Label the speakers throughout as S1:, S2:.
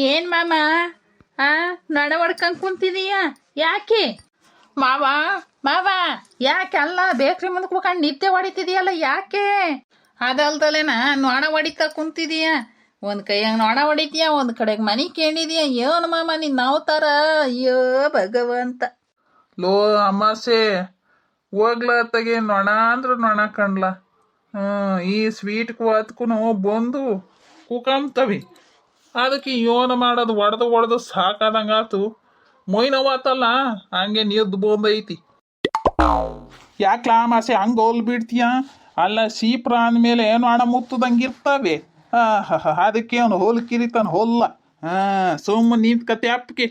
S1: ಏನ್ ಮಾಮ? ಆ ನಡ ಹೊಡ್ಕೊಂಡ್ ಕುಂತಿದೀಯ? ಯಾಕೆ? ಮಾವ ಮಾವ, ಯಾಕೆ ಅಲ್ಲ ಬೇಕ್ರಿ ಮುಂದಕ್ಕೆ ಹೋಗ್ಕೊಂಡು ನಿದ್ದೆ ಹೊಡಿತಿದೀಯಲ್ಲ ಯಾಕೆ? ಅದಲ್ದಲೇನ ನೊಣ ಹೊಡಿತಾ ಕುಂತಿದೀಯ. ಒಂದ್ ಕೈಯಾಗ ನೊಣ ಹೊಡಿತೀಯ, ಒಂದ್ ಕಡೆಗೆ ಮನಿ ಕೇಳಿದೀಯ? ಏನು ಮಾಮ ನಿನ್ನ ಅವತಾರ ಅಯ್ಯೋ, ಭಗವಂತ.
S2: ಲೋ, ಅಮಾಸೆ. ತಗೆ, ನೊಣ ಅಂದ್ರೆ ನೊಣ ಹ್ಮ್, ಈ ಸ್ವೀಟ್ ಅದಕ್ಕೂ ಬಂದು ಕುಕಂತವಿ. ಅದಕ್ಕೆ ಯೋನ ಮಾಡೋದು, ಒಡೆದು ಒಡೆದು ಸಾಕಾದಂಗಾತು. ಮೊಯ್ ನೋವಾತಲ್ಲ ಹಂಗೆ ನೀರ್ದು ಬಂದೈತಿ. ಯಾಕ್ಲ ಮಾಸೆ ಹಂಗೆ ಹೋಲ್ ಬಿಡ್ತೀಯ? ಅಲ್ಲ ಸೀಪ್ರ ಅಂದಮೇಲೆ ಮುತ್ತದಂಗ ಇರ್ತಾವೆ ಹಾ ಅದಕ್ಕೆ ಅವನು ಹೋಲ್ ಕಿರಿತಾನ ಹೊಲ್ಲ. ಸುಮ್ಮ ನಿಂತ ಕತೆ ಅಪ್ಪಿಗೆ.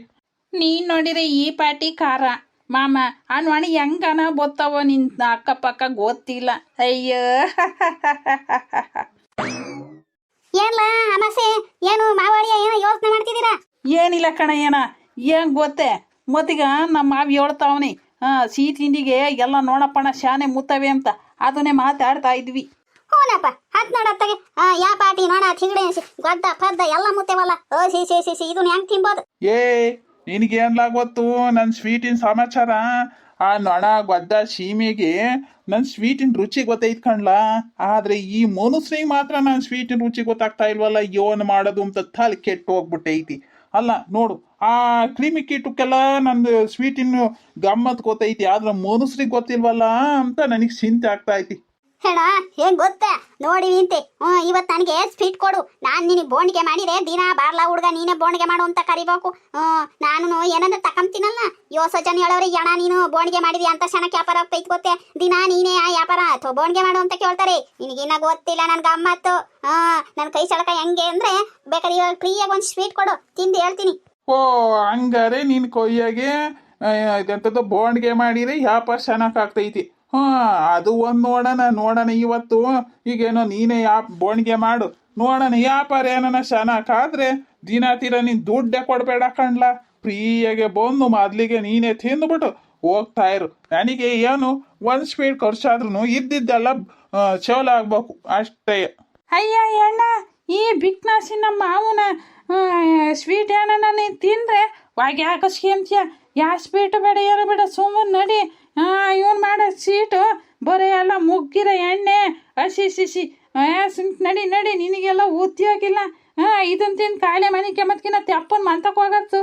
S1: ನೀನ್ ನೋಡಿದ್ರೆ ಈ ಪಾಟಿ ಖಾರ. ಮಾಮ ಆ ಅಣ್ಣ ಹೆಂಗನ ಗೊತ್ತವ ನಿನ್ ಅಕ್ಕಪಕ್ಕ ಗೊತ್ತಿಲ್ಲ. ಅಯ್ಯೋ
S3: ಏನ್ಲ ಅಮಾಸೆ? ಏನು ಮಾವಾಳಿಯ ಏನೋ ಯೋಚನೆ ಮಾಡ್ತಿದ್ದೀರಾ?
S1: ಏನಿಲ್ಲ ಕಣ ಏನ? ಏನ್ ಗೊತ್ತೆ? ಮತ್ತೀಗ ನಮ್ಮ ಮಾವಿ ಹೇಳ್ತಾವನಿ ಹಾ ಸಿಹಿ ತಿಂಡಿಗೆ ಎಲ್ಲ ನೋಡಪ್ಪಣ ಶಾನೆ ಮುತ್ತವೆ ಅಂತ. ಅದನ್ನೇ ಮಾತಾಡ್ತಾ ಇದ್ವಿ.
S3: ಹೂನಪ್ಪ ಹತ್ ಆ ಯಾ ಪಾಟಿ ನೋಡ ತಿಗಡೆ ಗೊದ್ದ ಪದ್ದ ಎಲ್ಲ ಮುತ್ತೇವಲ್ಲ. ಓ ಸಿ ಸಿ ಸಿ ಸಿ ಇದನ್ನ ಹೆಂಗ್ ತಿನ್ಬೋದು?
S2: ಏ ನಿನಗೇನ್ಲ ಗೊತ್ತು? ನನ್ನ ಸ್ವೀಟಿನ ಸಮಾಚಾರ? ಆ ನೊಣ ಗೊದ್ದ ಸೀಮೆಗೆ ನನ್ನ ಸ್ವೀಟಿನ ರುಚಿ ಗೊತ್ತೈತ್ ಕಣ್ಲ? ಆದ್ರೆ ಈ ಮನುಷ್ಯನಿಗೆ ಮಾತ್ರ ನನ್ನ ಸ್ವೀಟಿನ ರುಚಿ ಗೊತ್ತಾಗ್ತಾ ಇಲ್ವಲ್ಲ? ಯೋನ್ ಮಾಡೋದು ಅಂತ ತಲೆ ಕೆಟ್ಟು ಹೋಗ್ಬಿಟ್ಟೈತಿ. ಅಲ್ಲ, ನೋಡು, ಆ ಕ್ರಿಮಿ ಕೀಟಕ್ಕೆಲ್ಲ ನಂದು ಸ್ವೀಟಿನ ಗಮ್ಮತ್ ಗೊತ್ತೈತಿ, ಆದ್ರೆ ಮನುಷ್ಯರಿಗೆ ಗೊತ್ತಿಲ್ವಲ್ಲ ಅಂತ ನನಗೆ ಚಿಂತೆ ಆಗ್ತಾ ಐತಿ.
S3: ಹೇಳ, ಏನ್ ಗೊತ್ತಾ? ನೋಡಿ ನಿಂತೆ. ಹ್ಮ್, ಇವತ್ ನನಗೆ ಸ್ವೀಟ್ ಕೊಡು. ನಾನ್ ನಿನಗೆ ಬೋಣಿಗೆ ಮಾಡಿದೆ ದಿನ ಬಾರ್ಲಾ ಹುಡ್ಗ ನೀನೇ ಬೋಣಿಗೆ ಮಾಡು ಅಂತ ಕರಿಬೇಕು. ನಾನು ಏನಂದ್ರೆ ತಕಂತೀನಲ್ಲ ಯೋಸ ಜನ ಹೇಳೋರಿ ಯಣ, ನೀನು ಬೋಣಿಗೆ ಮಾಡಿದಿ ಅಂತ ಚೆನ್ನಾಗಿ ವ್ಯಾಪಾರ ಆಗ್ತೈತಿ ಗೊತ್ತೆ? ದಿನ ನೀನೇ ಆ ವ್ಯಾಪಾರ ಅಥವಾ ಬೋಣಿಗೆ ಮಾಡು ಅಂತ ಕೇಳ್ತಾರೆ. ನಿನಗಿನ್ನ ಗೊತ್ತಿಲ್ಲ ನನ್ ಗಮ್ಮತ್ತು. ಹಾ ನನ್ ಕೈ ಸಳಕ ಹೆಂಗೆ ಅಂದ್ರೆ ಬೇಕಾದ್ರೆ ಇವಾಗ ಫ್ರೀಯಾಗಿ ಒಂದ್ ಸ್ವೀಟ್ ಕೊಡು. ತಿಂದು ಹೇಳ್ತೀನಿ.
S2: ಓ, ಹಂಗಾರೆ ನೀನ್ ಕೊಯ್ಯಾಗೆ ಇದೆಂಥದ್ದು ಬೋಂಡ್ಗೆ ಮಾಡಿರಿ ವ್ಯಾಪಾರ ಚೆನ್ನಾಗಿ ಆಗ್ತೈತಿ. ಹ್ಞೂ ಅದು ಒಂದು ನೋಡೋಣ ನೋಡೋಣ ಇವತ್ತು. ಈಗೇನೋ ನೀನೇ ಯಾ ಬೋಣಿಗೆ ಮಾಡು. ನೋಡೋಣ ಯಾಪಾರ ಏನನ ಚೆನ್ನಾಗಾದ್ರೆ ದಿನ ತೀರ ನೀನು ದುಡ್ಡೇ ಕೊಡಬೇಡ ಕಣ್ಲ. ಫ್ರೀಯಾಗೆ ಬಂದು ಮೊದ್ಲಿಗೆ ನೀನೇ ತಿಂದ್ಬಿಟ್ಟು ಹೋಗ್ತಾ ಇರು. ನನಗೆ ಏನು ಒಂದು ಸ್ಪೀಡ್ ಖರ್ಚಾದ್ರೂ ಇದ್ದಿದ್ದೆಲ್ಲ ಚೌಲ ಆಗ್ಬೇಕು. ಅಷ್ಟೇ.
S1: ಅಯ್ಯ, ಅಣ್ಣ, ಈ ಬಿಕ್ನಾಸಿ ನಮ್ಮ ಮಾವನ ಸ್ವೀಟ್ ಏನನ್ನ ನೀನು ತಿಂದ್ರೆ ವಾಗಿ ಯಾ ಸ್ವೀಟ್ ಬೇಡ ಏನು ಬೇಡ ಸುಮ್ಮನೆ ನಡಿ. ಇವನು ಮಾಡೋ ಸೀಟು ಬರೀ ಎಲ್ಲ ಮುಗ್ಗಿರೋ ಎಣ್ಣೆ ಹಸಿ ಸಿಸಿ ಸುಮ್ನೆ ನಡಿ ನಡಿ ನಿನಗೆಲ್ಲ ಉದ್ಯೋಗಿಲ್ಲ. ಹಾಂ ಇದನ್ ತಿಂದು ಕಾಯಿಲೆ ಮನೆ ಕೆಮ್ಮತ್ಕಿನ ತೆಪ್ಪನ್ ಮಂತಕ್ಕೆ ಹೋಗತ್ತು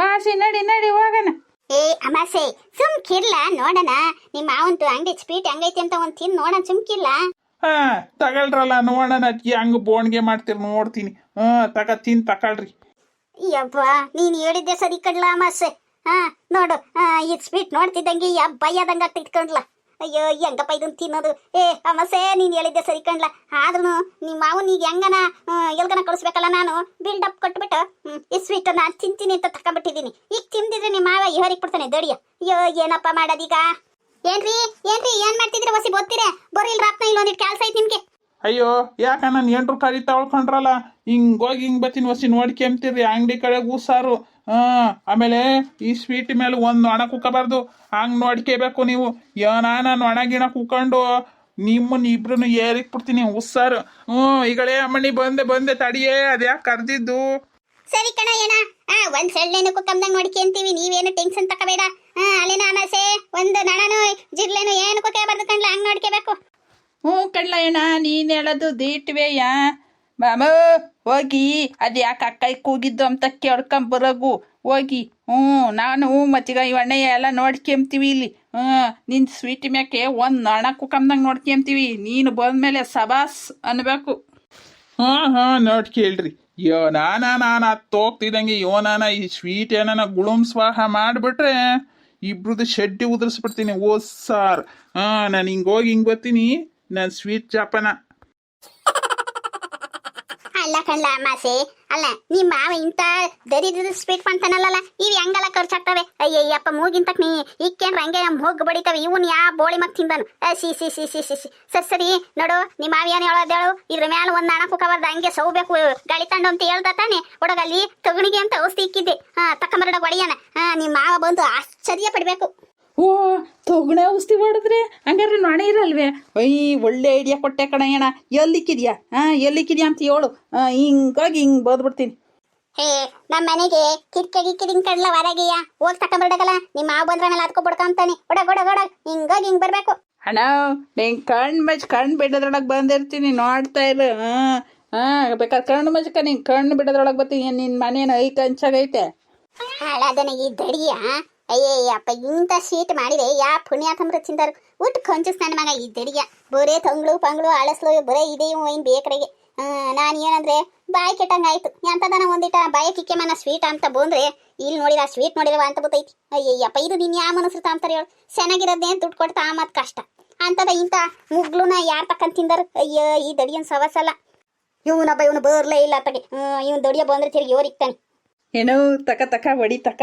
S1: ವಾಸಿ ನಡಿ ನಡಿ ಹೋಗೋಣ.
S3: ಏ ಅಮಾಸೆ ಸುಮ್ ಕಿರ್ಲ ನೋಡಣ. ನಿಮ್ಮ ಮಾವಂತು ಅಂಗಡಿ ಸ್ವೀಟ್ ಹಂಗೈತಿ ಅಂತ ಒಂದ್ ತಿನ್ ನೋಡಣ ಸುಮ್ ಕಿರ್ಲ
S2: ಹಾ ತಗೊಳ್ರಲ್ಲ ನೋಡೋಣ ಹೆಂಗ್ ಬೋಣ್ಗೆ ಮಾಡ್ತೀರಿ ನೋಡ್ತೀನಿ. ಹಾ ತಗ ತಿನ್ ತಗೊಳ್ರಿ
S3: ಯಪ್ಪ ನೀನ್ ಹೇಳಿದ್ದೆ ಸರಿ ಕಡ್ಲ ಅಮಾಸೆ. ಹಾ ನೋಡು. ಈ ಸ್ವೀಟ್ ನೋಡ್ತಿದ್ದಂಗೆ ಯಾ ಆಗ್ತೈತ್ ಕಣ್ಲ. ಅಯ್ಯೋ ಹೆಂಗಪ್ಪ ಇದನ್ನ ತಿನ್ನೋದು? ಏ ಅಮಸೆ ನೀನ್ ಹೇಳಿದ್ದೆ ಸರಿ ಕಣ್ಲ. ಆದ್ರೂ ನಿಮ್ಮ ನೀಗ ಹೆಂಗನ ಆ, ಎಲ್ಗನ ಕಳಿಸ್ಬೇಕಲ್ಲ ನಾನು? ಬಿಲ್ಡಪ್ ಕೊಟ್ಬಿಟ್ಟು ಈ ಸ್ವೀಟ್ ನಾನು ತಿಂತೀನಿ ಅಂತ ತಕೊಂಡ್ಬಿಟ್ಟಿದ್ದೀನಿ. ಈಗ ತಿಂದಿದ್ರೆ ನಿಮ್ಮ ಮಾವ ಇವರಿಗೆ ಕೊಡ್ತಾನೆ ದಡಿಯ. ಅಯ್ಯೋ ಏನಪ್ಪ ಮಾಡೋದೀಗ? ಏನ್ರಿ ಏನ್ರಿ ಏನ್ ಮಾಡ್ತಿದ್ರೆ ಹೊಸಿ ಗೊತ್ತೀರ ಬರೀ ಇಲ್ಲಿ ರಾತ್ನ ಇಲ್ಲೊಂದಿಟ್ಟು ಕೆಲಸ ಐತಿ ನಿಮ್ಗೆ?
S2: ಅಯ್ಯೋ ಯಾಕ ನಾನು ಎಂಟ್ರು ಕರಿ ತಗೊಳ್ಕೊಂಡ್ರಲ್ಲ ಹಿಂಗ್ ಹೋಗಿ ಹಿಂಗ್ ಬತ್ತೀನಿ ಹೊಸಿ ನೋಡ್ಕೊಂತೀರಿ ಅಂಗಡಿ ಕಡೆ ಕೂಸಾರು ಹಾ ಆಮೇಲೆ ಈ ಸ್ವೀಟ್ ಮೇಲೆ ಒಂದು ನೊಣ ಕುಕ್ಕಬಾರ್ದು. ಹಂಗೆ ನೋಡ್ಕೋಬೇಕು ನೀವು. ಏನಾನ ನೊಣ ಗಿಣ ಕುಕ್ಕೊಂಡು ನಿಮ್ಮನ್ನ ಇಬ್ರು ಏರಿಕ್ ಬಿಡ್ತೀನಿ ಹುಸ್ಸಾರು. ಹ್ಞೂ ಈಗಳೇ ಅಮ್ಮಣ್ಣಿ ಬಂದೆ ಬಂದೆ ತಡಿಯೇ ಅದ್ಯಾಕೆ ಕರ್ದಿದ್ದು?
S3: ಸರಿ ಕಣ ಏನ ಆ ಒಂದ್ ಸೆಳ್ಳೆನು ಕುಕ್ಕಂದಂಗ್ ನೋಡ್ಕೊಂತೀವಿ ನೀವೇನು ಟೆನ್ಷನ್ ತಕಬೇಡ. ಆ ಅಲ್ಲೇನ ಅಮಾಸೆ? ಒಂದು ನಣನು ಜಿರ್ಲೆನು ಏನು ಕುಕ್ಕಬಾರ್ದು ಕಣ್ಲ ಹಂಗ್ ನೋಡ್ಕೋಬೇಕು.
S1: ಹ್ಞೂ ಕಣ್ಲ ಅಣ್ಣ ನೀನು ಹೇಳೋದು ದೀಟ್ವೆಯಾ? ಮಾಮ ಹೋಗಿ. ಅದು ಯಾಕೆ ಅಕ್ಕೈ ಕೂಗಿದ್ದು ಅಂತ ಕೇಳ್ಕೊಂಬರೋಗು. ಹೋಗಿ. ಹ್ಞೂ ನಾನು ಮತ್ತೀಗ ಇವಣ್ಣ ಎಲ್ಲ ನೋಡ್ಕೊಂತೀವಿ ಇಲ್ಲಿ. ಹ್ಞೂ ನಿನ್ನ ಸ್ವೀಟ್ ಮ್ಯಾಕೆ ಒಂದು ನಾಣ ಕುಕಂದಂಗೆ ನೋಡ್ಕೊಂತೀವಿ. ನೀನು ಬಂದಮೇಲೆ ಸಬಾಸ್ ಅನ್ಬೇಕು.
S2: ಹಾಂ ಹಾಂ, ನೋಡ್ ಕೇಳ್ರಿ. ಯೋ, ನಾನ, ನಾನು ಹತ್ತು ಹೋಗ್ತಿದ್ದಂಗೆ ಯೋ, ನಾನ ಈ ಸ್ವೀಟ್ ಏನಾನ ಗುಳುಮ್ ಸ್ವಾಹ ಮಾಡಿಬಿಟ್ರೆ ಇಬ್ರದ್ದು ಶೆಡ್ಡಿ ಉದುರಿಸ್ಬಿಡ್ತೀನಿ. ಓ, ಸಾರ್. ಹಾಂ, ನಾನು ಹಿಂಗೆ ಹೋಗಿ ಹಿಂಗೆ ಬರ್ತೀನಿ. ನಾನು ಸ್ವೀಟ್ ಚಾಪನ.
S3: ಕಣ್ಲ ಅಮಾಸೆ ಅಲ್ಲ, ನಿಮ್ ಮಾವ ಇಂತ ದರಿದ್ರ ಸ್ವೀಟ್ ಮಾಡ್ತಾನಲ್ಲ ಇವ್ ಹೆಂಗಲ್ಲ ಖರ್ಚಾಗ್ತವೆ? ಅಯ್ಯಯ್ಯಪ್ಪ ಮೂಗಿಂತ ನೀ ಇಕ್ಕೇನ್ ಹಂಗೆ ನಮ್ ಹೋಗ್ ಬಡಿತಾವೆ, ಇವನ್ ಯಾ ಬೋಳಿ ಮತ್ ತಿಂದನು. ಸಿ ಸಿ ಸಿ ಸಿ ಸಿ ಸಿ. ಸರಿ ನೋಡು, ನಿಮ್ ಮಾವ ಏನ್ ಹೇಳೋದೇಳು ಇದ್ರ ಮ್ಯಾಲ ಒಂದ್ ಹಣ ಕುಕ್ಕಬಾರ್ದು ಹಂಗೆ ಸೌಬೇಕು, ಗಾಳಿ ತಂಡು ಅಂತ ಹೇಳ್ದ ತಾನೆ. ಹುಡುಗಲ್ಲಿ ತಗಣಿಗೆ ಅಂತ ಔಷಧಿ ಇಕ್ಕಿದ್ದೆ. ಹಾ ತಕ್ಕಮರಡ ಒಡೆಯನ. ಹಾ, ನಿಮ್ ಮಾವ ಬಂದು ಆಶ್ಚರ್ಯ ಪಡ್ಬೇಕು.
S1: ಓ ತೊಗಣ ಔಷಧಿ ಹೊಡೆದ್ರೆ ಹಂಗಾರೆ ನಾಣೆ ಇರಲ್ವೇ? ಅಯ್ಯ ಒಳ್ಳೆ ಐಡಿಯಾ ಕೊಟ್ಟೆ ಕಣಯ್ಯಣ ಎಲ್ಲಿಕ್ಕಿದ್ಯಾ? ಹಾ ಎಲ್ಲಿಕ್ಕಿದ್ಯಾ ಅಂತ ಹೇಳು. ಹಿಂಗಾಗಿ ಹಿಂಗೆ ಬದ್ಬಿಡ್ತೀನಿ.
S3: ಹೇ ನಮ್ಮ ಮನೆಗೆ ಕಿರ್ಕೆ ಗಿಕ್ಕಿದಿಂಗ್ ಕಡ್ಲ ಹೊರಗೆಯ ಹೋಗಿ ತಕೊಂಡ್ಬಿಡಗಲ್ಲ ನಿಮ್ಮ ಬಂದ್ರ ಮೇಲೆ ಅದಕ್ಕೂ ಬಡ್ಕೊಂತಾನೆ ಒಡಗ್ ಒಡಗ್ ಒಡಗ್ ಹಿಂಗಾಗಿ ಹಿಂಗ್ ಬರ್ಬೇಕು.
S1: ಅಣ್ಣ ನಿಂಗೆ ಕಣ್ಣು ಮಜ್ ಕಣ್ಣು ಬಿಡೋದ್ರೊಳಗೆ ಬಂದಿರ್ತೀನಿ. ನೋಡ್ತಾ ಇರು. ಹಾಂ ಹಾಂ ಬೇಕಾದ್ರೆ ಕಣ್ಣು ಮಜ್ಕ ನಿಂಗೆ ಕಣ್ಣು ಬಿಡೋದ್ರೊಳಗೆ ಬರ್ತೀನಿ. ನಿನ್ನ ಮನೇನು ಐ ಕಂಚಾಗೈತೆ?
S3: ಹಾಳಾದನ ಈ ದಡಿಯ? ಅಯ್ಯಯ್ಯಪ್ಪ ಇಂಥ ಶೀಟ್ ಮಾಡಿದೆ. ಯಾ ಪುಣ್ಯಾತಮ್ರ ಚಿಂತಾರು ಊಟ ಕೊಂಚಸ್ ನನ್ನ ಮಗ ದಡಿಯ ಬರೇ ತಂಗ್ಳು, ಪಂಗ್ಳು, ಅಳಸ್ಲು, ಬರೇ ಇದೇ ಏನು ಬೇಕಡೆಗೆ ನಾನು ಏನಂದ್ರೆ, ಬಾಯಿ ಕೆಟ್ಟಂಗ ಆಯ್ತು ಎಂತದನ ಒಂದಿಟ ಬಾಯಿ ಕಿಕ್ಕೆ ಮನ ಸ್ವೀಟ್ ಅಂತ ಬಂದ್ರೆ ಇಲ್ಲಿ ನೋಡಿರ ಸ್ವೀಟ್ ನೋಡಿರವ ಅಂತ ಗೊತ್ತೈತಿ ಅಯ್ಯಯ್ಯಪ್ಪ ಇದು ನಿನ್ನ ಯಾ ಮನಸ್ರು ತಾಂತಾರೆ ಹೇಳು. ಚೆನ್ನಾಗಿರೋದೇನು ದುಡ್ಡು ಕೊಡ್ತಾ ಮತ್ ಕಷ್ಟ. ಅಂತದ ಇಂಥ ಮುಗ್ಲುನ ಯಾರ್ ತಕ್ಕಂತ ತಿಂದರು? ಅಯ್ಯೋ, ಈ ದಡಿಯನ್ ಸವಸಲ್ಲ. ಇವನೊಬ್ಬ ಇವನು ಬರ್ಲೇ ಇಲ್ಲ ತಗೆ ಇವನ್ ದಡಿಯ ಬಂದ್ರೆ ತಿರುಗಿ ಯೋರಿಕ್ತಾನೆ
S1: ಏನೋ ತಕ ತಕ ಬಡಿ ತಕ.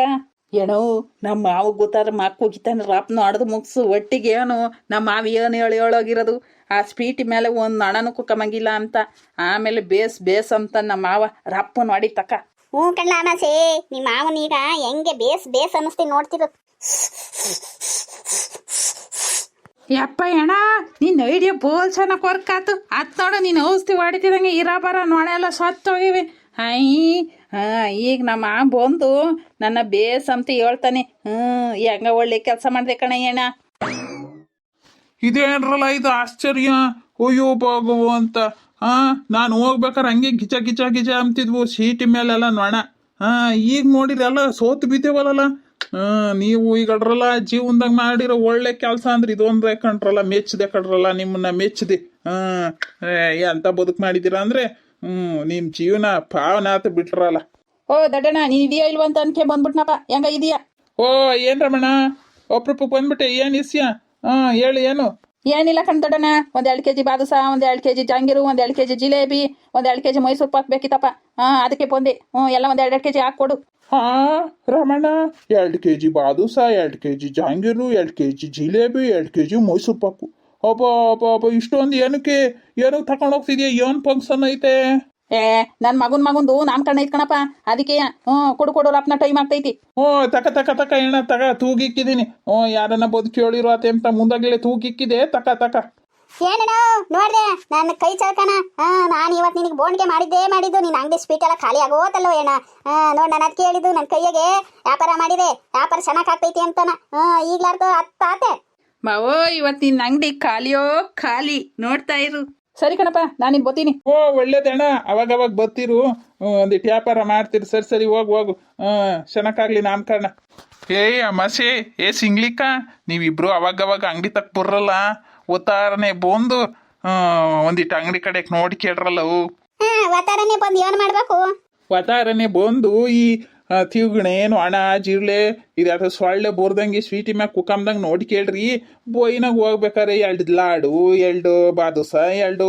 S1: ಏನೋ ನಮ್ಮ ಮಾವ ಗೊತ್ತಾದ್ರೆ ಮಾಕ್ ಹೋಗಿತಾನೆ ರಾಪ್ ಹೊಡೆದು ಮುಗಿಸು. ಒಟ್ಟಿಗೆ ಏನು ನಮ್ಮ ಮಾವ ಏನು ಹೇಳಿ ಹೇಳೋಗಿರೋದು. ಆ ಸ್ವೀಟ್ ಮೇಲೆ ಒಂದು ನಣನೂ ಕುಕ್ಕಮಂಗಿಲ್ಲ ಅಂತ. ಆಮೇಲೆ ಬೇಸ್ ಬೇಸ್ ಅಂತ ನಮ್ಮ ಮಾವ ರಪ್ಪನ ನೋಡಿ ತಕ್ಕ
S3: ಹ್ಞೂ ಕಣ್ಣ ಅಮಾಸೆ ನಿಮ್ಮ ಮಾವನೀಗ ಹೆಂಗೆ ಬೇಸ್ ಬೇಸ್ ಅನ್ನಿಸ್ತೀನಿ ನೋಡ್ತಿರೋ.
S1: ಯಪ್ಪ ಅಣ್ಣ ನಿನ್ನ ಐಡಿಯಾ ಬೋಲ್ ಚೆನ್ನಾಗಿ ವರ್ಕ್ ಆತು ಅತ್ ನೋಡು ನೀನು ಔಷಧಿ ಹೊಡಿತಿದಂಗೆ ಇರ ಬರ ನೋಡೆಲ್ಲ ಸತ್ತೋಗಿವೆ. ಹೈ ಹಾಂ, ಈಗ ನಮ್ಮ ಆ ಬಂದು ನನ್ನ ಬೇಸ್ ಅಂತ ಹೇಳ್ತಾನೆ. ಹ್ಞೂ ಹೆಂಗ ಒಳ್ಳೆ ಕೆಲಸ ಮಾಡಿದೆ ಕಣ ಇದು
S2: ಇದೇನ್ರಲ್ಲ, ಇದು ಆಶ್ಚರ್ಯ. ಅಯ್ಯೋ ಬಾಗು ಅಂತ. ಹಾ, ನಾನು ಹೋಗ್ಬೇಕಾರೆ ಹಂಗೆ ಗಿಜ ಗಿಜ ಗಿಜ ಅಂತಿದ್ವು, ಸೀಟಿ ಮೇಲೆಲ್ಲ ನೋಣ. ಹಾ, ಈಗ ನೋಡಿದ್ರೆ ಎಲ್ಲ ಸೋತು ಬಿದ್ದೇವಲ್ಲ ನೀವು ಈಗ ಅಡ್ರಲ್ಲ ಜೀವನದಾಗ ಮಾಡಿರೋ ಒಳ್ಳೆ ಕೆಲಸ ಅಂದ್ರೆ ಇದೊಂದ್ರೆ ಕಣ್ರಲ್ಲ, ಮೆಚ್ಚದೆ ಕಡ್ರಲ್ಲ ನಿಮ್ಮನ್ನ ಮೆಚ್ಚದೆ. ಹಾ ಎಂತ ಬದುಕು ಮಾಡಿದಿರ ಅಂದ್ರೆ ಹ್ಮ್ ನಿಮ್ ಜೀವನ ಪಾವನಾತ ಬಿಟ್ರಲ್ಲ.
S1: ಓ ದಡ್ಡಣ್ಣ ನೀ ಇದೆಯಾ ಇಲ್ವಾ ಅಂತ ಅನ್ಕೆ ಬಂದ್ಬಿಟ್ನಪ್ಪ. ಹೆಂಗ ಇದೆಯಾ?
S2: ಓ ಏನ್ ರಮಣ? ಒಪ್ರೂಪ ಬಂದ್ಬಿಟ್ಟೆ ಏನ್ ಇಸ್ಯ? ಹಾ ಹೇಳು ಏನು?
S1: ಏನಿಲ್ಲ ಕಣ್ ದೊಡ್ಡಣ್ಣ ಒಂದ್ ಎರಡು ಕೆಜಿ ಬಾದುಸ ಒಂದ್ ಎರಡು ಕೆಜಿ ಜಾಂಗೀರು ಒಂದ್ ಎರಡು ಕೆಜಿ ಜಿಲೇಬಿ ಒಂದ್ ಎರಡು ಕೆಜಿ ಮೈಸೂರು ಪಾಕ್ ಬೇಕಿತ್ತಪ್ಪ. ಹಾ ಅದಕ್ಕೆ ಬಂದೆ ಹ್ಞೂ ಎಲ್ಲ ಒಂದ್ ಎರಡು ಕೆಜಿ ಹಾಕೊಡು
S2: ಹಾ ರಮಣ ಎರಡು ಕೆಜಿ ಬಾದುಸ ಎರಡು ಕೆಜಿ ಜಾಂಗೀರು ಎರಡು ಕೆಜಿ ಜಿಲೇಬಿ ಎರಡು ಕೆಜಿ ಮೈಸೂರು ಪಾಕು. ಅಬ್ಬ ಅಬ್ಬ ಅಬ್ಬ ಇಷ್ಟೊಂದು ಏನಕ್ಕೆ? ಏನಕ್ಕೆ ತಗೊಂಡು ಹೋಗ್ತಿದ್ಯಾ? ಏನು ಫಂಕ್ಷನ್ ಐತೆ?
S1: ಏ ನನ್ನ ಮಗನ್ ಮಗಂದು ನಾಮಕರಣ ಐತ್ಕಣಪ್ಪ ಅದಕ್ಕೆ ಹ್ಮ್ ಕೊಡು ಕೊಡು ರಪ್ನ ಟೈಮ್ ಆಗ್ತೈತಿ.
S2: ಹ್ಞೂ ತಕ ತಕ ತಕ ಏನ ತಗ ತೂಗಿಕ್ಕಿದ್ದೀನಿ ಹ್ಞೂ ಯಾರನ್ನ ಬದುಕಿ ಕೇಳಿರೋ ಅತ್ತೆ ಅಂತ ಮುಂದಾಗಲೇ ತೂಗಿಕ್ಕಿದೆ. ತಕ ತಕ.
S3: ಏನಣ್ಣ ನೋಡ್ದೆ ನನ್ನ ಕೈ ಚಳ್ಕಣ. ನಾನು ಇವತ್ತು ನಿನಗೆ ಬೋನ್ಗೆ ಮಾಡಿದ್ದೇ ಮಾಡಿದ್ದು. ನಿನ್ನ ಅಂಗಡಿ ಸ್ವೀಟ್ ಎಲ್ಲ ಖಾಲಿ ಆಗೋತಲ್ಲೋ ಅಣ್ಣ ಹಾ ನೋಡಿ ನಾನು ಅದಕ್ಕೆ ಹೇಳಿದ್ದು ನನ್ನ ಕೈಯಾಗೆ ವ್ಯಾಪಾರ ಮಾಡಿದೆ. ವ್ಯಾಪಾರ ಚೆನ್ನಾಗಿ ಆಗ್ತೈತಿ ಅಂತನ. ಈಗ್ಲಾರ್ದು ಅತ್ತಾತೆ
S1: ಮಾವೋ ಇವತ್ತಿನ ಅಂಗಡಿ ಖಾಲಿಯೋ? ಖಾಲಿ. ನೋಡ್ತಾ ಇರು. ಸರಿ ಕಣಪ್ಪ ನಾನಿನ್ ಬತ್ತೀನಿ
S2: ಓ ಒಳ್ಳೇದಣ್ಣ. ಅವಾಗ ಅವಾಗ ಬತ್ತಿರು ಒಂದಿಟ್ಟು ವ್ಯಾಪಾರ ಮಾಡ್ತಿರು. ಸರಿ ಸರಿ ಹೋಗು ಹೋಗು. ಚೆನ್ನಾಗಾಗ್ಲಿ ನಾಮಕರಣ ಏಯ್ ಅಮಾಸೆ. ಏ ಸಿಂಗ್ಲಿಕ್ಕ ನೀವಿಬ್ರು ಅವಾಗ ಅವಾಗ ಅಂಗಡಿ ತಕ್ಕ ಬರಲ್ಲ ಒತ್ತಾರನೆ ಬಂದು ಒಂದಿಟ್ಟು ಅಂಗಡಿ ಕಡೆಗೆ ನೋಡಿ ಕೇಳ್ರಲ್ಲ ಅವು.
S3: ಹಾ ವಾತಾರನೆ ಬಂದು ಏನು ಮಾಡ್ಬೇಕು?
S2: ಒತ್ತಾರನೆ ಬಂದು ಈ ಆ, ತಿವ್ಗಣೆ ನೊಣ ಜಿರ್ಲೆ ಇದಾದ ಸೊಳ್ಳೆ ಬೋರ್ದಂಗೆ ಸ್ವೀಟಿ ಮ್ಯಾಗ ಕುಕ್ಕಂದಂಗೆ ನೋಡಿ ಕೇಳ್ರಿ. ಬೋಯಿನಾಗ ಹೋಗ್ಬೇಕಾರೆ ಎರಡು ಲಾಡು ಎರಡು ಬಾದುಸ ಎರಡು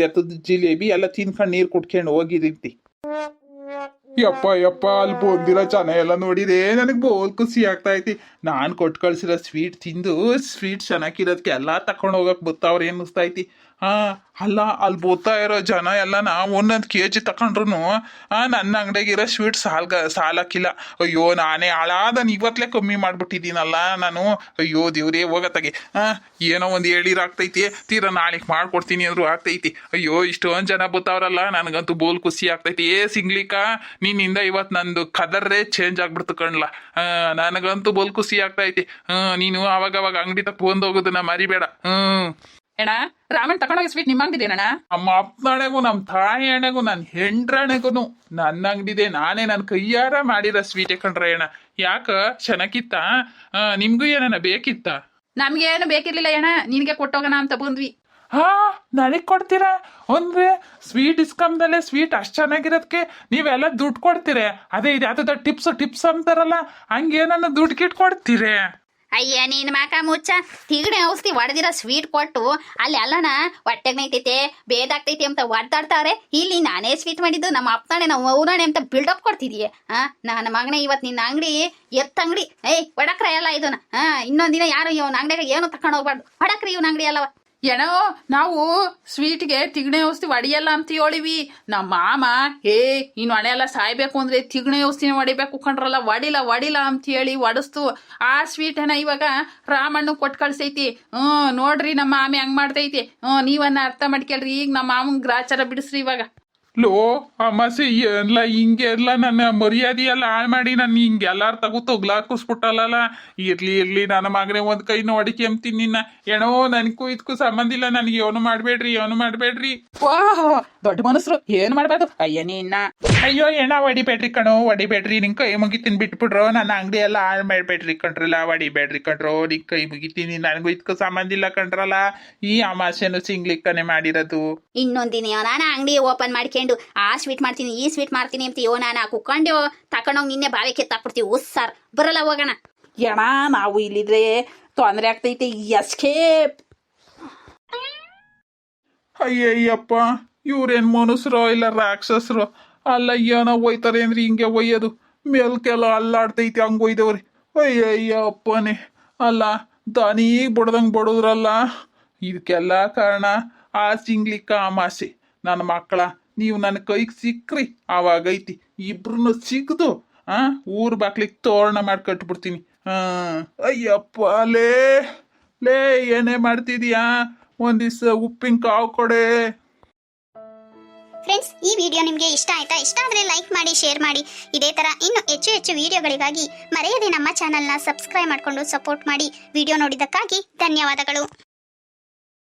S2: ಎತ್ತದ ಜಿಲೇಬಿ ಎಲ್ಲ ತಿನ್ಕೊಂಡು ನೀರು ಕುಟ್ಕೊಂಡು ಹೋಗಿದ್ದಿ ಯಪ್ಪ ಯಪ್ಪ ಅಲ್ಲಿ ಬಂದಿರೋ ಜನ ಎಲ್ಲ ನೋಡಿದೆ ನನಗೆ ಬೋಲ್ ಖುಷಿ ಆಗ್ತಾ ಐತಿ. ನಾನು ಕೊಟ್ಟು ಕಳ್ಸಿರೋ ಸ್ವೀಟ್ ತಿಂದು ಸ್ವೀಟ್ ಚೆನ್ನಾಗಿರೋದಕ್ಕೆ ಎಲ್ಲ ತಕೊಂಡು ಹೋಗಕ್ಕೆ ಬತ್ತಾವ್ರ ಏನು ಐತಿ ಹಾಂ ಅಲ್ಲ ಅಲ್ಲಿ ಬೋತಾ ಇರೋ ಜನ ಎಲ್ಲ ನಾವು ಒಂದೊಂದು ಕೆ ಜಿ ತಗೊಂಡ್ರು ನನ್ನ ಅಂಗಡಿಗಿರೋ ಸ್ವೀಟ್ ಸಾಲ್ಗ, ಸಾಲಕ್ಕಿಲ್ಲ. ಅಯ್ಯೋ, ನಾನೇ ಹಾಳಾದನ್ ಇವತ್ತಲೇ ಕಮ್ಮಿ ಮಾಡಿಬಿಟ್ಟಿದ್ದೀನಲ್ಲ ನಾನು. ಅಯ್ಯೋ, ದೇವ್ರೇ, ಹೋಗತ್ತಾಗೆ. ಹಾಂ ಏನೋ ಒಂದು ಹೇಳಿರಾಗ್ತೈತಿ ತೀರಾ ನಾಳೆಗೆ ಮಾಡ್ಕೊಡ್ತೀನಿ ಅಂದ್ರು ಆಗ್ತೈತಿ. ಅಯ್ಯೋ, ಇಷ್ಟೊಂದು ಜನ ಬತ್ತಾವ್ರಲ್ಲ, ನನಗಂತೂ ಬೋಲ್ ಖುಷಿ ಆಗ್ತೈತಿ. ಏ ಸಿಂಗ್ಲಿಕ್ಕ ನಿನ್ನಿಂದ ಇವತ್ತು ನಂದು ಕದರ್ರೇ ಚೇಂಜ್ ಆಗ್ಬಿಡ್ತು ಕಣ್ಲ. ನನಗಂತೂ ಬೋಲ್ ಖುಷಿ ಆಗ್ತೈತಿ ಹ್ಮ್ ನೀನು ಅವಾಗ ಅವಾಗ ಅಂಗಡಿ ಬಂದು ಹೋಗೋದನ್ನ ಮರಿಬೇಡ. ಹ್ಮ್.
S1: ಅಣ್ಣ ರಾಮನ್ ತಗೊಂಡೋಗಿ ಸ್ವೀಟ್ ನಿಮ್ಮ ಅಂಗಡಿದೇನಣ್ಣ?
S2: ನಮ್ಮ ಅಪ್ಪನಣೆಗೂ ನಮ್ಮ ತಾಯಿ ಅಣ್ಣೆಗೂ ನನ್ನ ಹೆಂಡ್ರಣೆಗೂ ನನ್ನ ಅಂಗಡಿದೆ ನಾನೇ ನನ್ನ ಕೈಯಾರ ಮಾಡಿರೋ ಸ್ವೀಟ್ ಕಣ್ರೆ ಅಣ್ಣ. ಯಾಕ? ಚೆನ್ನಾಗಿತ್ತ ನಿಮ್ಗೂ ಏನನ ಬೇಕಿತ್ತ?
S1: ನಮ್ಗೇನು ಬೇಕಿರ್ಲಿಲ್ಲ ಅಣ್ಣ. ನಿನಗೆ ಕೊಟ್ಟೋಗೋಣ ಅಂತ ಬಂದ್ವಿ.
S2: ಹಾ ನನಗ್ ಕೊಡ್ತೀರಾ? ಅಂದ್ರೆ ಸ್ವೀಟ್ ಇಸ್ಕಮ್ದಲ್ಲೇ ಸ್ವೀಟ್ ಅಷ್ಟು ಚೆನ್ನಾಗಿರೋದಕ್ಕೆ ನೀವೆಲ್ಲ ದುಡ್ಡು ಕೊಡ್ತೀರಿ. ಅದೇ ಇದು ಯಾವ್ದಾದ ಟಿಪ್ಸ್ ಟಿಪ್ಸ್ ಅಂತಾರಲ್ಲ ಹಂಗೇನನ್ನ ದುಡ್ಡು ಕಿಟ್ ಕೊಡ್ತೀರಿ
S3: ಅಯ್ಯ, ನೀನ್ ಮಾಕ ಮುಚ್ಚ. ತಿಗಡೆ ಔಷಧಿ ಹೊಡೆದಿರೋ ಸ್ವೀಟ್ ಕೊಟ್ಟು ಅಲ್ಲಿ ಅಲ್ಲನ ಹೊಟ್ಟೆಗ್ ನೈತೈತೆ ಬೇದಾಗ್ತೈತಿ ಅಂತ ಒಡ್ದಾಡ್ತಾರೆ ಇಲ್ಲಿ ನಾನೇ ಸ್ವೀಟ್ ಮಾಡಿದ್ದು, ನಮ್ಮ ಅಪ್ಪನಾಣೆ ನಾವು ಅವನಾಣೆ ಅಂತ ಬಿಲ್ಡಪ್ ಕೊಡ್ತಿದೀಯ. ಆ, ನನ್ನ ಮಗನೇ ಇವತ್ತು ನಿನ್ನ ಅಂಗಡಿ, ಎತ್ತ ಅಂಗಡಿ. ಏಯ್, ಒಡಕ್ರ ಎಲ್ಲ ಇದನ್ನ. ಹಾ ಇನ್ನೊಂದಿನ ದಿನ ಯಾರು ಇವನ್ ಅಂಗಡಿಯಾಗ ಏನು ತಕೊಂಡು ಹೋಗ್ಬಾರ್ದು. ಒಡಕ್ರಿ ಇವನ ಅಂಗಡಿ ಅಲ್ಲವ.
S1: ಏನೋ ನಾವು ಸ್ವೀಟ್ಗೆ ತಿಗಣೆ ಔಷಧಿ ಹೊಡಿಯಲ್ಲ ಅಂತ ಹೇಳಿವಿ. ನಮ್ಮ ಮಾಮ ಏ ಇನ್ನು ಹಣೆ ಎಲ್ಲ ಸಾಯ್ಬೇಕು ಅಂದ್ರೆ ತಿಗಣೆ ಔಷಧಿನ ಹೊಡಿಬೇಕು ಕಂಡ್ರಲ್ಲ ಒಡಿಲ್ಲ ಒಡಿಲ್ಲ ಅಂತ ಹೇಳಿ ಒಡಿಸ್ತು ಆ ಸ್ವೀಟನ್ನ ಇವಾಗ ರಾಮಣ್ಣ ಕೊಟ್ಟು ಕಳ್ಸೈತಿ. ಹ್ಞೂ, ನೋಡ್ರಿ ನಮ್ಮ ಮಾಮಿ ಹಂಗ್ ಮಾಡ್ತೈತಿ. ಹ್ಞೂ, ನೀವನ್ನ ಅರ್ಥ ಮಾಡ್ಕೇಳ್ರಿ. ಈಗ ನಮ್ಮ ಮಾಮನ್ ಗ್ರಾಚಾರ ಬಿಡಿಸ್ರಿ ಇವಾಗ.
S2: ಲೋ ಅಮಾಸೆ ಎಲ್ಲ ಹಿಂಗೆ ಎಲ್ಲ ನನ್ನ ಮರ್ಯಾದೆಯೆಲ್ಲ ಹಾಳು ಮಾಡಿ ನಾನು ಹಿಂಗೆ ಎಲ್ಲಾರು ತಗೋ ತೊಗ್ಲಾಕಿಸ್ಬಿಟ್ಟಲ್ಲ ಇರ್ಲಿ ಇರ್ಲಿ ನನ್ನ ಮಗನೇ ಒಂದು ಕೈ ನೋಡಿ ಕೆಮ್ತೀನಿ ನಿನ್ನ. ಏನೋ ನನಗೂ ಇದಕ್ಕೂ ಸಂಬಂಧ ಇಲ್ಲ ನನಗೆ ಏನು ಮಾಡಬೇಡ್ರಿ ಏನು ಮಾಡಬೇಡ್ರಿ.
S1: ವಾಹ್ ದೊಡ್ಡ ಮನಸ್ಸರು ಏನು ಮಾಡ್ಬಾರ್ದು? ಅಯ್ಯ ನಿನ್ನ
S2: ಅಯ್ಯೋ ಏನ ಹೊಡಿಬೇಡ್ರಿ ಕಣೋ ಹೊಡಿಬೇಡ್ರಿ ನಿನ್ ಕೈ ಮುಗಿತೀನಿ ಬಿಟ್ಬಿಡ್ರೋ ನನ್ನ ಅಂಗಡಿ ಎಲ್ಲ ಹಾಳು ಮಾಡ್ಬೇಡ್ರಿ ಕಣ್ರಲ್ಲ ಹೊಡಿಬೇಡ್ರಿ ಕಣ್ರೋ ನಿನ್ ಕೈ ಮುಗಿತೀನಿ ನನಗೂ ಇದಕ್ಕೂ ಸಂಬಂಧ ಇಲ್ಲ ಕಣ್ರಲ್ಲ. ಈ ಅಮಾಸೆನು ಸಿಂಗ್ಲಿಕ್ಕನೆ ಮಾಡಿರೋದು.
S3: ಇನ್ನೊಂದಿನ ನಾನು ಅಂಗಡಿ ಓಪನ್ ಮಾಡ್ಕೊಂಡು ಆ ಸ್ವೀಟ್ ಮಾಡ್ತೀನಿ ಈ ಸ್ವೀಟ್ ಮಾಡ್ತೀನಿ ಅಂತ ಯೋ ನಾನು ಕುಕ್ಕೊಂಡು ತಕೊಂಡೋಗಿ ನಿನ್ನೆ ಬಾವಿ ಕೆತ್ತಾಕ್ಬಿಡ್ತೀವಿ ಉಸ್ ಸರ್. ಬರಲ್ಲ ಹೋಗೋಣ.
S1: ಎಣ ನಾವು ಇಲ್ಲಿದ್ರೆ ತೊಂದರೆ ಆಗ್ತೈತೆ ಎಸ್ಕೇಪ್
S2: ಅಯ್ಯಯ್ಯಪ್ಪ ಇವ್ರೇನ್ ಮನುಷ್ಯರೋ ಇಲ್ಲ ರಾಕ್ಷಸರು? ಅಲ್ಲ ಏನೋ ಒಯ್ತಾರೆ ಅಂದ್ರೆ ಹಿಂಗೆ ಒಯ್ಯೋದು. ಮೇಲ್ಕೆಲ್ಲ ಅಲ್ಲಾಡ್ತೈತಿ ಹಂಗೆ ಒಯ್ದವ್ರಿ. ಅಯ್ಯಯ್ಯಪ್ಪನೇ. ಅಲ್ಲ ದನೀಗ್ ಬಡ್ದಂಗೆ ಬಡದ್ರಲ್ಲ? ಇದಕ್ಕೆಲ್ಲ ಕಾರಣ ಆ ಸಿಂಗ್ಲಿಕ್ಕ ಅಮಾಸೆ. ನನ್ನ ಮಕ್ಕಳ ನೀವು ನನ್ನ ಕೈಗೆ ಸಿಕ್ಕ್ರಿ. ಆವಾಗೈತಿ ಇಬ್ರು ಸಿಗ್ದು, ಆ, ಊರ್ ಬಾಕ್ಲಿಗೆ ತೋರಣ ಮಾಡಿ ಕಟ್ಬಿಡ್ತೀನಿ. ಅಯ್ಯಪ್ಪ, ಲೇ ಲೇ ಏನೇ ಮಾಡ್ತಿದ್ಯಾ? ದಿವಸ ಉಪ್ಪಿನ ಕಾವು ಕೊಡೆ.
S3: ಫ್ರೆಂಡ್ಸ್ ಈ ವಿಡಿಯೋ ನಿಮಗೆ ಇಷ್ಟ ಆಯ್ತಾ? ಇಷ್ಟ ಆದರೆ ಲೈಕ್ ಮಾಡಿ ಶೇರ್ ಮಾಡಿ. ಇದೇ ತರ ಇನ್ನು ಹೆಚ್ಚು ಹೆಚ್ಚು ವಿಡಿಯೋಗಳಿಗಾಗಿ ಮರೆಯದೆ ನಮ್ಮ ಚಾನಲ್ನ ಸಬ್ಸ್ಕ್ರೈಬ್ ಮಾಡಿಕೊಂಡು ಸಪೋರ್ಟ್ ಮಾಡಿ. ವಿಡಿಯೋ ನೋಡಿದ್ದಕ್ಕಾಗಿ ಧನ್ಯವಾದಗಳು.